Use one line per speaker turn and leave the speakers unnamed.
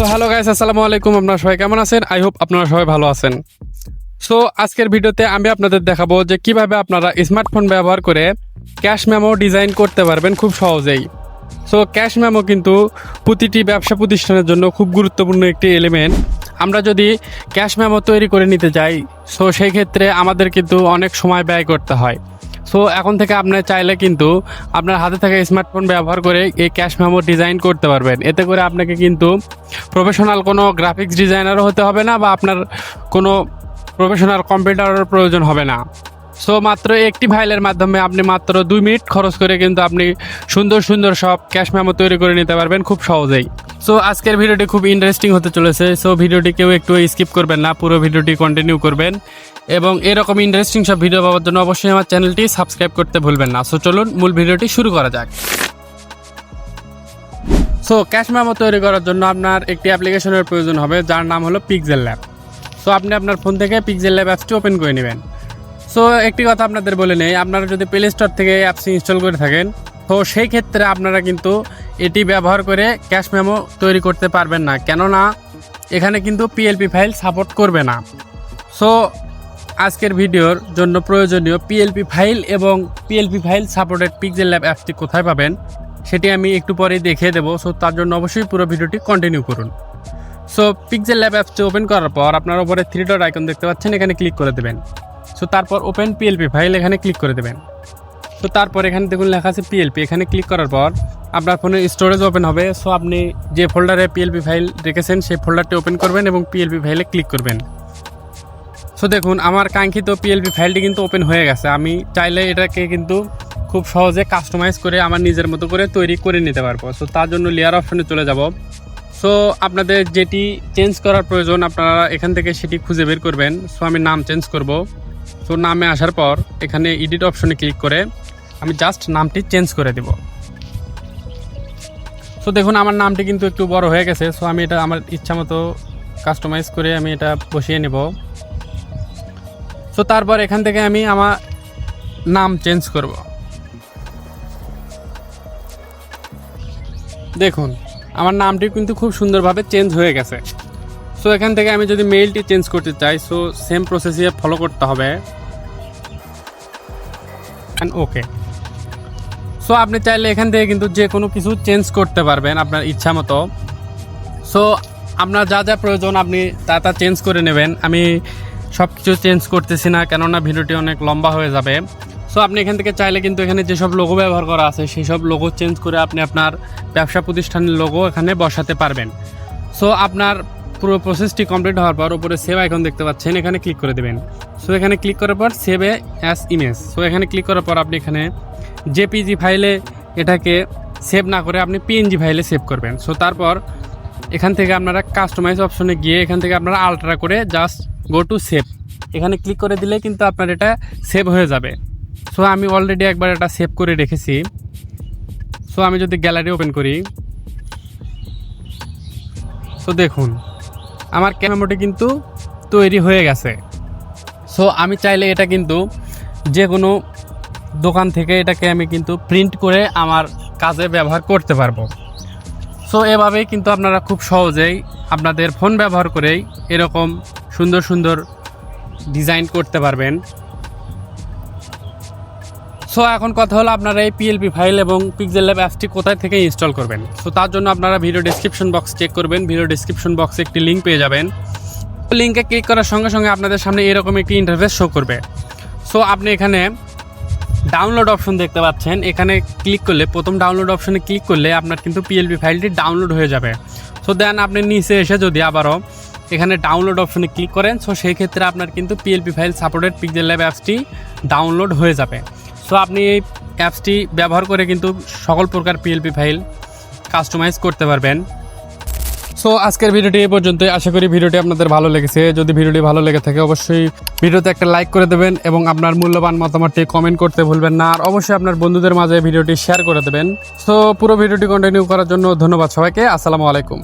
So hello guys আসসালামু আলাইকুম। আপনারা সবাই কেমন আছেন? আই হোপ আপনারা সবাই ভালো আছেন। সো আজকের ভিডিওতে আমি আপনাদের দেখাবো যে কীভাবে আপনারা স্মার্টফোন ব্যবহার করে ক্যাশ মেমো ডিজাইন করতে পারবেন খুব সহজেই। সো ক্যাশ মেমো কিন্তু প্রতিটি ব্যবসা প্রতিষ্ঠানের জন্য খুব গুরুত্বপূর্ণ একটি এলিমেন্ট আমরা যদি ক্যাশ মেমো তৈরি করে নিতে যাই সো সেই ক্ষেত্রে আমাদের কিন্তু অনেক সময় ব্যয় করতে হয়। সো এখন থেকে আপনার চাইলে কিন্তু আপনার হাতে থাকা স্মার্টফোন ব্যবহার করে এই ক্যাশ মেমো ডিজাইন করতে পারবেন। এতে করে আপনাকে কিন্তু প্রফেশনাল কোনো গ্রাফিক্স ডিজাইনারও হতে হবে না বা আপনার কোনো প্রফেশনাল কম্পিউটারের প্রয়োজন হবে না। সো মাত্র একটি ফাইলের মাধ্যমে আপনি মাত্র দুই মিনিট খরচ করে কিন্তু আপনি সুন্দর সুন্দর সব ক্যাশ মেমো তৈরি করে নিতে পারবেন খুব সহজেই। সো আজকের ভিডিওটি খুব ইন্টারেস্টিং হতে চলেছে। সো ভিডিওটি কেউ একটু স্কিপ করবেন না, পুরো ভিডিওটি কন্টিনিউ করবেন। এবং এরকম ইন্টারেস্টিং সব ভিডিও পাওয়ার জন্য অবশ্যই আমার চ্যানেলটি সাবস্ক্রাইব করতে ভুলবেন না। সো চলুন মূল ভিডিওটি শুরু করা যাক। সো ক্যাশ মেমো তৈরি করার জন্য আপনার একটি অ্যাপ্লিকেশনের প্রয়োজন হবে, যার নাম হলো পিকজেল ল্যাব সো আপনি আপনার ফোন থেকে পিকজেল ল্যাব অ্যাপসটি ওপেন করে নেবেন। সো একটি কথা আপনাদের বলে নেই, আপনারা যদি প্লে স্টোর থেকে অ্যাপস ইনস্টল করে থাকেন, তো সেই ক্ষেত্রে আপনারা কিন্তু এটি ব্যবহার করে ক্যাশ মেমো তৈরি করতে পারবেন না। কেননা, এখানে কিন্তু পিএলপি ফাইল সাপোর্ট করবে না। সো আজকের ভিডিওর জন্য প্রয়োজনীয় পিএলপি ফাইল এবং PLP file supported pixel lab অ্যাপসটি কোথায় পাবেন, সেটি আমি একটু পরেই দেখিয়ে দেবো। সো তার জন্য অবশ্যই পুরো ভিডিওটি কন্টিনিউ করুন। সো পিক্সেল ল্যাব অ্যাপসটি ওপেন করার পর আপনার উপরে থ্রি ডট আইকন দেখতে পাচ্ছেন, এখানে ক্লিক করে দেবেন। সো তারপর ওপেন পিএলপি ফাইল এখানে ক্লিক করে দেবেন। তো তারপর এখানে দেখুন লেখা আছে পিএলপি এখানে ক্লিক করার পর আপনার ফোনে স্টোরেজ ওপেন হবে। সো আপনি যে ফোল্ডারে পিএলপি ফাইল রেখেছেন, সেই ফোল্ডারটি ওপেন করবেন এবং পিএলপি ফাইলে ক্লিক করবেন। সো দেখুন, আমার কাঙ্ক্ষিত পিএলপি ফাইলটি কিন্তু ওপেন হয়ে গেছে। আমি চাইলে এটাকে কিন্তু খুব সহজে কাস্টমাইজ করে আমার নিজের মতো করে তৈরি করে নিতে পারব। সো তার জন্য লেয়ার অপশনে চলে যাব। সো আপনাদের যেটি চেঞ্জ করার প্রয়োজন, আপনারা এখান থেকে সেটি খুঁজে বের করবেন। সো আমি নাম চেঞ্জ করব। সো নামে আসার পর এখানে এডিট অপশনে ক্লিক করে আমি জাস্ট নামটি চেঞ্জ করে দেব। সো দেখুন, আমার নামটি কিন্তু একটু বড় হয়ে গেছে সো আমি এটা আমার ইচ্ছা মতো কাস্টমাইজ করে আমি এটা বসিয়ে নেব। সো তারপর এখান থেকে আমি আমার নাম চেঞ্জ করব। দেখুন, আমার নামটি কিন্তু খুব সুন্দরভাবে চেঞ্জ হয়ে গেছে। সো এখান থেকে আমি যদি মেইলটি চেঞ্জ করতে চাই সো সেম প্রসেসে ফলো করতে হবে। ওকে সো আপনি চাইলে এখান থেকে কিন্তু যে কোনো কিছু চেঞ্জ করতে পারবেন আপনার ইচ্ছা মতো। সো আপনার যা যা প্রয়োজন আপনি তা তা চেঞ্জ করে নেবেন। আমি সব কিছু চেঞ্জ করতেছি না, কেননা ভিডিওটি অনেক লম্বা হয়ে যাবে। সো আপনি এখান থেকে চাইলে কিন্তু এখানে যেসব লোগো ব্যবহার করা আছে সেই সব লোগো চেঞ্জ করে আপনি আপনার ব্যবসা প্রতিষ্ঠানের লোগো এখানে বসাতে পারবেন। সো আপনার পুরো প্রসেসটি কমপ্লিট হওয়ার পর উপরে সেভ আইকন দেখতে পাচ্ছেন, এখানে ক্লিক করে দেবেন। সো এখানে ক্লিক করার পর সেভে অ্যাস ইমেজ সো এখানে ক্লিক করার পর আপনি এখানে জেপিজি ফাইলে এটাকে সেভ না করে আপনি পিএনজি ফাইলে সেভ করবেন। সো তারপর এখান থেকে আপনারা কাস্টমাইজ অপশনে গিয়ে এখান থেকে আপনারা আলট্রা করে জাস্ট গো টু সেভ এখানে ক্লিক করে দিলে কিন্তু আপনার এটা সেভ হয়ে যাবে। সো আমি অলরেডি একবার এটা সেভ করে রেখেছি। সো আমি যদি গ্যালারি ওপেন করি। সো দেখুন, আমার ক্যামেরাটি কিন্তু তৈরি হয়ে গেছে। সো আমি চাইলে এটা কিন্তু যে কোনো দোকান থেকে এটাকে আমি কিন্তু প্রিন্ট করে আমার কাজে ব্যবহার করতে পারব। সো এভাবেই কিন্তু আপনারা খুব সহজেই আপনাদের ফোন ব্যবহার করেই এরকম সুন্দর সুন্দর ডিজাইন করতে পারবেন। সো এখন কথা হলো আপনারা এই পিএলপি ফাইল এবং পিক্সেল ল্যাব অ্যাপসটি কোথায় থেকে ইনস্টল করবেন? সো তার জন্য আপনারা ভিডিও ডিসক্রিপশন বক্স চেক করবেন। ভিডিও ডিসক্রিপশন বক্সে একটি লিঙ্ক পেয়ে যাবেন। লিঙ্কে ক্লিক করার সঙ্গে সঙ্গে আপনাদের সামনে এরকম একটি ইন্টারফেস শো করবে। সো আপনি এখানে ডাউনলোড অপশন দেখতে পাচ্ছেন। এখানে ক্লিক করলে, প্রথম ডাউনলোড অপশনে ক্লিক করলে আপনার কিন্তু পিএলপি ফাইলটি ডাউনলোড হয়ে যাবে। সো দেন আপনি নিচে এসে যদি আবারও এখানে ডাউনলোড অপশনে ক্লিক করেন সো সেই ক্ষেত্রে আপনার কিন্তু PLP file supported pixel lab অ্যাপসটি ডাউনলোড হয়ে যাবে। সো আপনি এই অ্যাপসটি ব্যবহার করে কিন্তু সকল প্রকার পিএলপি ফাইল কাস্টমাইজ করতে পারবেন। সো আজকের ভিডিওটি এই পর্যন্তই। আশা করি ভিডিওটি আপনাদের ভালো লেগেছে। যদি ভিডিওটি ভালো লেগে থাকে, অবশ্যই ভিডিওতে একটা লাইক করে দেবেন এবং আপনার মূল্যবান মতামতটি কমেন্ট করতে ভুলবেন না। আর অবশ্যই আপনার বন্ধুদের মাঝে ভিডিওটি শেয়ার করে দেবেন। সো পুরো ভিডিওটি কন্টিনিউ করার জন্য ধন্যবাদ সবাইকে। আসসালামু আলাইকুম।